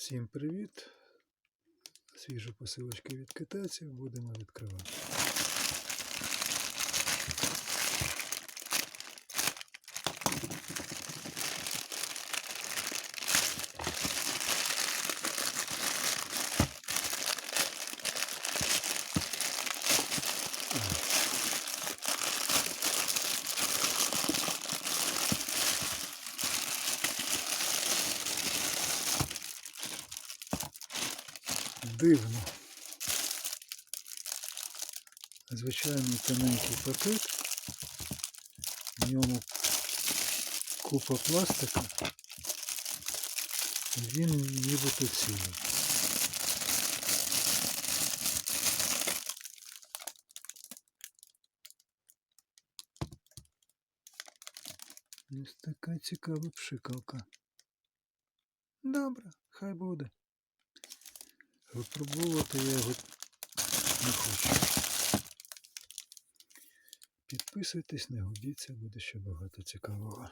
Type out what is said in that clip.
Всім привіт! Свіжа посилочка від китайців будемо відкривати. Дивно. Звичайний тоненький пакет. В ньому купа пластика. Він нібито цілий. Ось така цікава пшикалка. Добре, хай буде. Випробувати я його не хочу. Підписуйтесь, не губіться, буде ще багато цікавого.